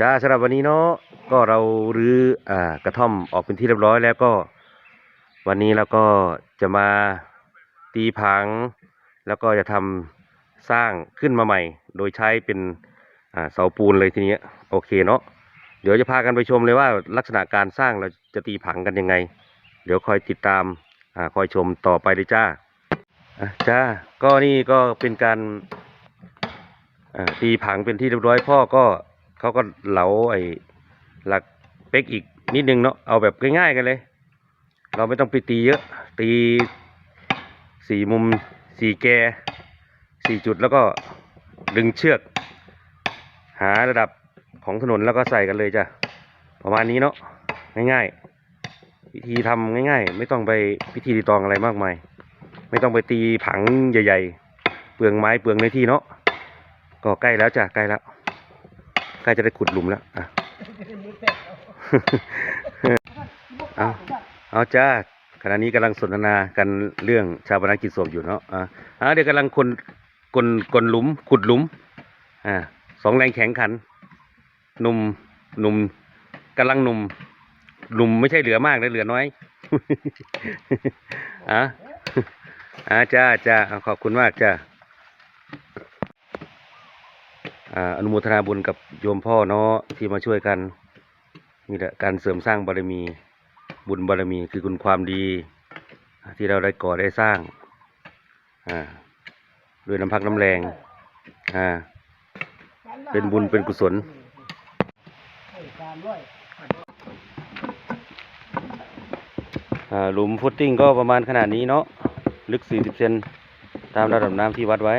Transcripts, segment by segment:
จ้าสำหรับวันนี้เนาะก็เรารื้ออ่ากระท่อมออกเป็นที่เรียบร้อยแล้วก็ วันนี้เราก็จะมาตีผัง แล้วก็จะทำสร้างขึ้นมาใหม่ โดยใช้เป็นอ่าเสาปูนเลยทีนี้โอเคเนาะเดี๋ยวจะพากันไปชมเลยว่าลักษณะการสร้างเราจะตีผังกันยังไง เดี๋ยวคอยติดตามอ่าคอยชมต่อไปเลยจ้าจ้าก็นี่ก็เป็นการตีผังเป็นที่เรียบร้อยพ่อก็ เขาก็เหลาไอ้หลักเป๊กอีกนิดนึงเนาะเอาแบบง่ายๆกันเลย เราไม่ต้องไปตีเยอะ ตีสี่มุมสี่แกสี่จุดแล้วก็ดึงเชือก หาระดับของถนนแล้วก็ใส่กันเลยจ้ะประมาณนี้เนาะง่ายๆ วิธีทำง่ายๆ ไม่ต้องไปพิธีรีตองอะไรมากมาย ไม่ต้องไปตีผังใหญ่ ๆ เปลืองไม้เปลืองในที่เนาะก็ใกล้แล้วจ้ะใกล้แล้ว ใกล้จะได้ขุดหลุมแล้วอะเอาเอาจ้าขณะนี้กำลังสนทนากันเรื่องชาวบนากิจศพอยู่เนาะอะเดี๋ยวกำลังคนกลกลหลุม ขุดหลุมอ่าสองแรงแข็งขันหนุ่มหนุ่มกำลังหนุ่มหนุ่มไม่ใช่เหลือมากนะเหลือน้อยอะอะจ้าจ้าเอาขอบคุณมากจ้า อนุโมทนาบุญกับโยมพ่อเนาะที่มาช่วยกันนี่แหละการเสริมสร้างบารมีบุญบารมีคือคุณความดี ที่เราได้ก่อได้สร้างด้วยน้ำพักน้ำแรงเป็นบุญเป็นกุศลหลุมฟุตติ้งก็ประมาณขนาดนี้เนาะลึก 40 เซนตามระดับน้ำที่วัดไว้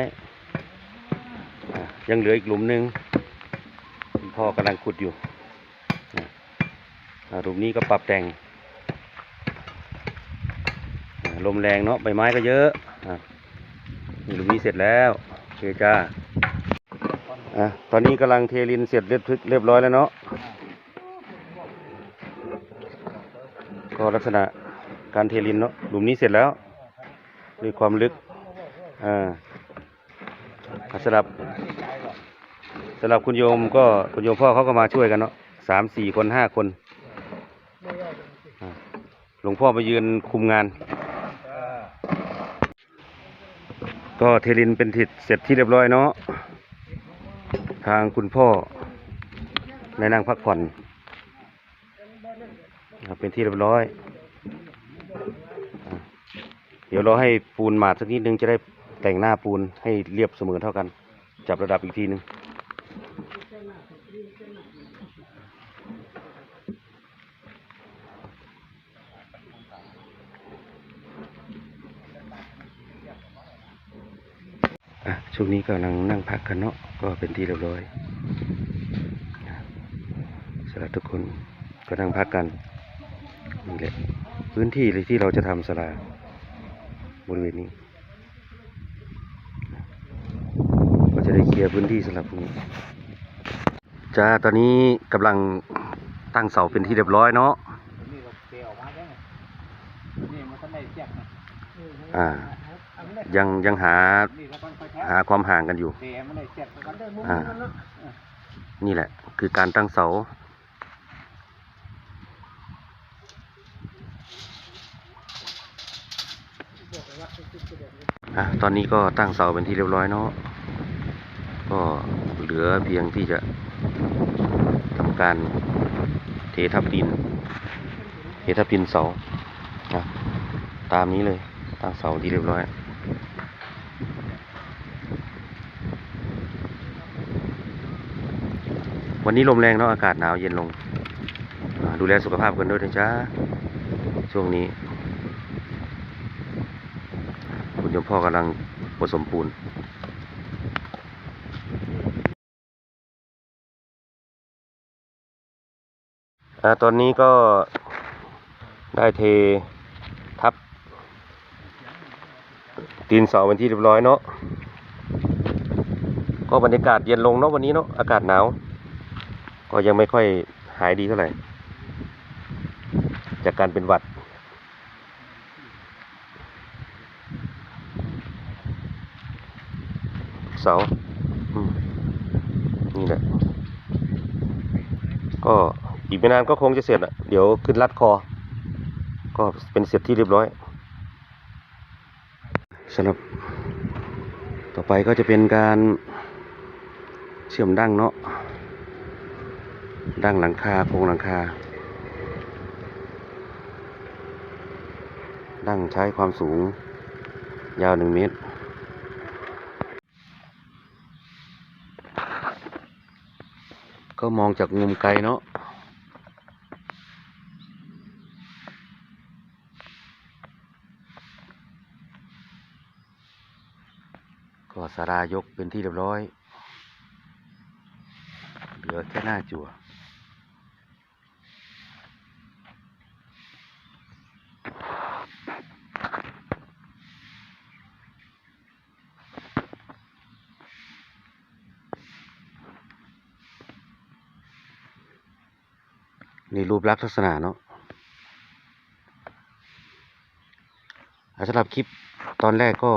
ยังเหลืออีกหลุมหนึ่งพ่อกำลังขุดอยู่หลุมนี้ก็ปรับแต่ง ลมแรงเนาะใบไม้ก็เยอะหลุมนี้เสร็จแล้วเคจ้าอะตอนนี้กำลังเทลินเสร็จเรียบเรียบร้อยแล้วเนาะก็ลักษณะการเทลินเนาะหลุมนี้เสร็จแล้วด้วยความลึกอ่าสำหรับำหรับคุณโยมก็คุณโยมพ่อเขาก็มาช่วยกันเนาะสามสี่คนห้าคนหลวงพ่อไปยืนคุมงาน ก็เทลินเป็นทิศเสร็จที่เรียบร้อยเนาะทางคุณพ่อในนั่งพักผ่อนเป็นที่เรียบร้อย เดี๋ยวเราให้ปูนหมาดสักนิดนึงจะได้แต่งหน้าปูนให้เรียบเสมอเท่ากัน จับระดับอีกทีหนึงอะ ช่วงนี้กำลังนั่งพักกันเนาะก็เป็นที่เรียบร้อยสำหรับทุกคนก็นั่งพักกันนี่แหละพื้นที่เลยที่เราจะทำสลาบริเวณนี้ก็จะได้เคลียร์พื้นที่สำหรับพรุ่งนี้จ้าตอนนี้กำลังตั้งเสาเป็นที่เรียบร้อยเนาะนี่ก็เทออกมาแล้วไงนี่มันก็ไม่เสียกนะอ่ายังยังหา นี่ก็ต้องค่อยแทะหาความห่างกันอยู่เทมันได้เสียกกันได้มุมอ่านั้นเนาะนี่แหละ คือการตั้งเสาอะตอนนี้ก็ตั้งเสาเป็นที่เรียบร้อยเนาะก็เหลือเพียงที่จะทำการเททับดิน เททับดินเสานะตามนี้เลยตั้งเสาที่เรียบร้อย วันนี้ลมแรงเนาะอากาศหนาวเย็นลง ดูแลสุขภาพกันด้วยนะจ๊ะช่วงนี้ คุณยมพ่อกำลังผสมปูนอตอนนี้ก็ได้เททับ ตีนเสาเป็นที่เรียบร้อยเนาะก็บรรยากาศเย็นลงเนาะวันนี้เนาะอากาศหนาว ก็ยังไม่ค่อยหายดีเท่าไหร่ จากการเป็นหวัด เสานี่แหละ ก็อีกไม่นานก็คงจะเสร็จอะ เดี๋ยวขึ้นรัดคอ ก็เป็นเสร็จที่เรียบร้อยสำหรับต่อไปก็จะเป็นการเชื่อมดั้งเนาะ ดั้งหลังคาโครงหลังคา ดั้งใช้ความสูง ยาวหนึ่งเมตร ก็มองจากมุมไกลเนาะก็สารายกเป็นที่เรียบร้อย เหลือแค่หน้าจั่ว นี่รูปลักษณ์ลักษณะเนาะสำหรับคลิปตอนแรกก็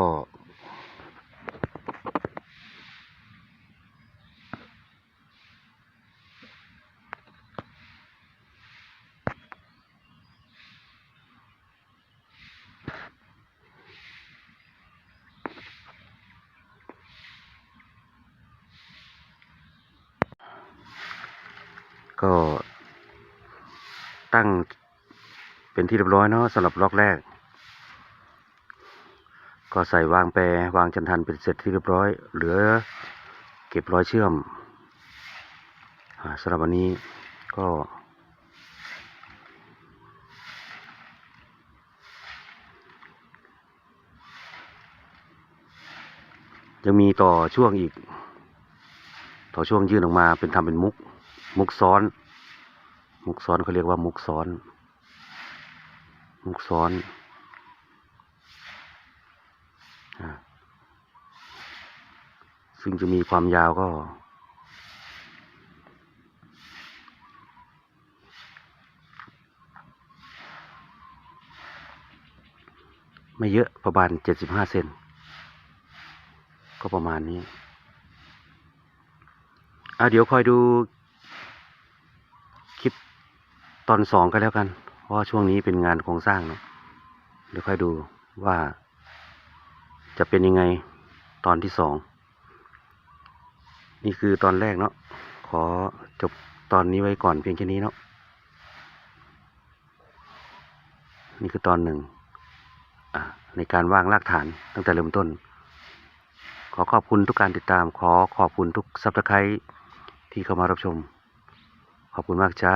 ก็ ตั้งเป็นที่เรียบร้อยเนาะสำหรับล็อกแรก ก็ใส่วางแปรวางจันทันเป็นเสร็จที่เรียบร้อย เหลือเก็บรอยเชื่อมสำหรับวันนี้ก็ยังมีต่อช่วงอีก ต่อช่วงยื่นออกมาเป็นทำเป็นมุก มุกซ้อน มุกซ้อนเขาเรียกว่ามุกซ้อน มุกซ้อนอซึ่งจะมีความยาวก็ ไม่เยอะประมาณเจ็ดสิบห้าเซนก็ประมาณนี้อะเดี๋ยวคอยดู ตอนสองกันแล้วกัน เพราะช่วงนี้เป็นงานโครงสร้างเนาะเดี๋ยวค่อยดูว่า จะเป็นยังไงตอนที่สอง นี่คือตอนแรกเนาะขอจบตอนนี้ไว้ก่อนเพียงแค่นี้เนาะนี่คือตอนหนึ่งอะในการวางรากฐานตั้งแต่เริ่มต้น ขอขอบคุณทุกการติดตาม ขอขอบคุณทุกซับสไครต์ที่เข้ามารับชม ขอบคุณมากจ้า